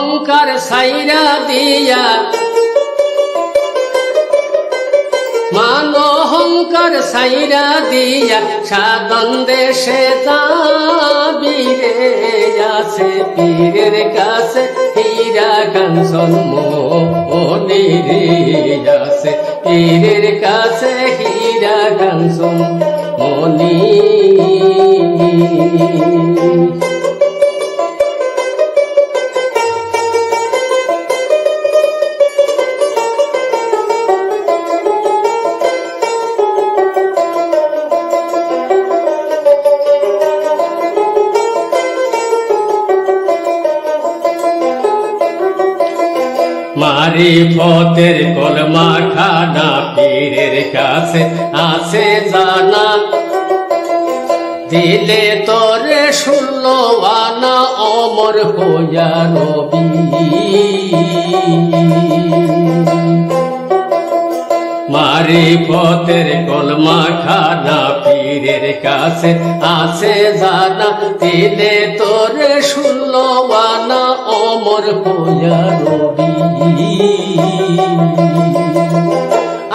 অহংকার সাইরা দিয়া। মান অহংকার সাইরা দিয়া সাধন দেশে আছে পীরের কাছে হীরা কাঞ্চন মনিরে আছে পীরের কাছে হীরা কাঞ্চন মনি মারি পথের কলমা খানা পীরের কাছে আছে জানা। দিলে তোরে শুনল আনা অমর হইয়া রবি। মারি পথের কলমা খানা পীরের কাছে আছে জানা। দিলে তোরে শুনল আনা অমর হইয়া রবি।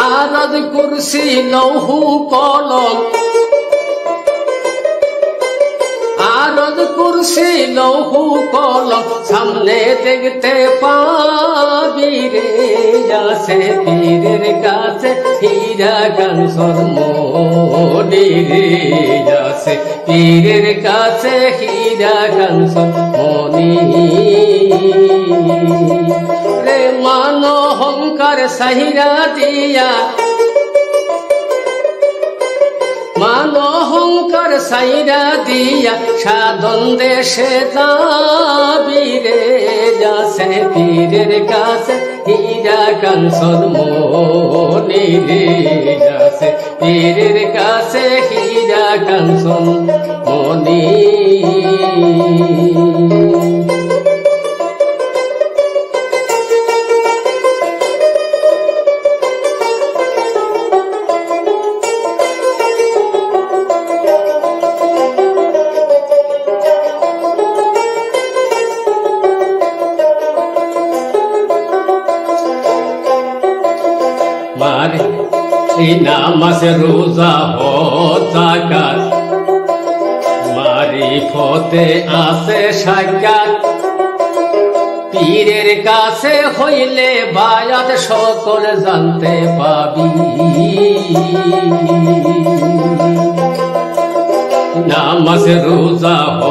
আরাদ কুরসি লৌহু কলম আরদ কুরসি লৌহু কলম সামনে দেখতে পাবি রে আসে পীরের কাছে। হীরা কাঞ্চন মনি রে আসে পীরের কাছে। হীরা কাঞ্চন মনি সাহিরা দিয়া। মান অহংকার সাইরা দিয়া, সাধন দেশে যাবিরে যাসে পীরের কাছে, হীরা কাঞ্চন মনি রে যাসে পীরের কাছে, হীরা কাঞ্চন এই নামাজ রোজা হ জাকাত মারি ফতে আছে সাক্ষাৎ পীরের কাছে হইলে বায়াত সকল জানতে পাবি। নামাজ রোজা হ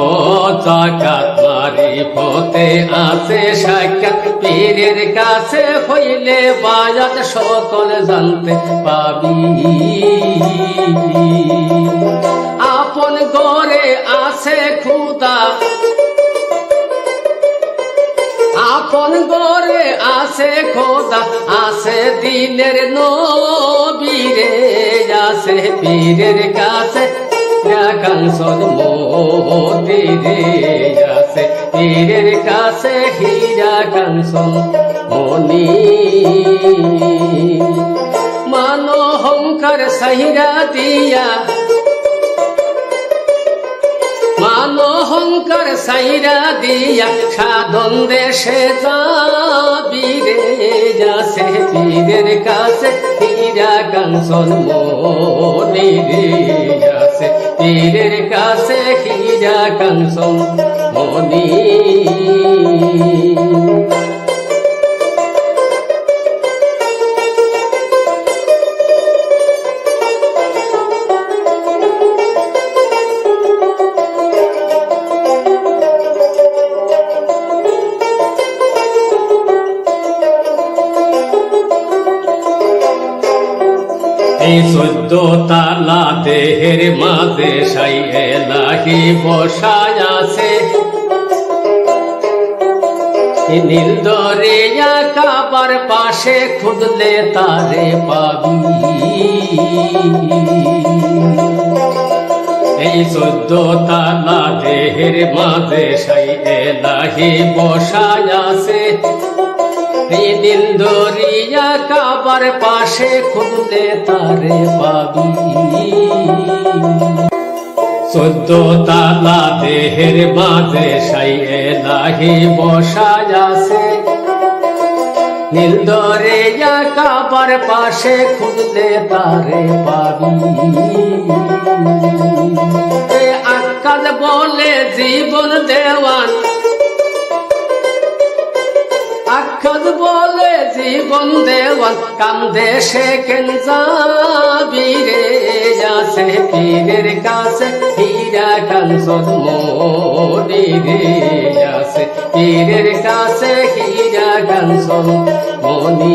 জাকাত মারি ফতে আছে সাক্ষাৎ, পীরের কাছে হইলে বায়াত সকল জানতে পাবি। আপন গড়ে আছে খুদা, আপন গড়ে আছে খোদা, আছে দিনের নবীরে আছে পীরের কাছে কাঞ্চন মন্দিরে আছে পীরের কাছে হীরা কাঞ্চন মনি মান। অহংকার সাহিরা দিয়া। মান অহংকার সাইরা দিয়া সাধন দেশে যাবি রে যাসে পীরের কাছে হীরা কাঞ্চন মনি রে যাসে পীরের কাছে হীরা কাঞ্চন মনি এই চোদ্দ তালা দেহের মাঝে সাই এলাহি বসায় আছে। নীল দরিয়া কাবার পাশে খুদলে তারে পাবি। এই চোদ্দ তালা দেহের মাঝে সাই এলাহি বসায় আছে। দিন দরিয়া কাবার পাশে খুঁজলে তারে পাবি। চোদ্দ তালা দেহের মাঝে সাই এলাহি বসায় আছে। নীলদরে কাবার পাশে খুঁজলে তারে পাবি। আকাল বলে জীবন দেওয়ান আকাল বলে জীবন দেওয়ান কান্দে সে কেন যাবি রে? আছে পীরের কাছে হীরা কাঞ্চন মনি রে। আছে পীরের কাছে হীরা কাঞ্চন মনি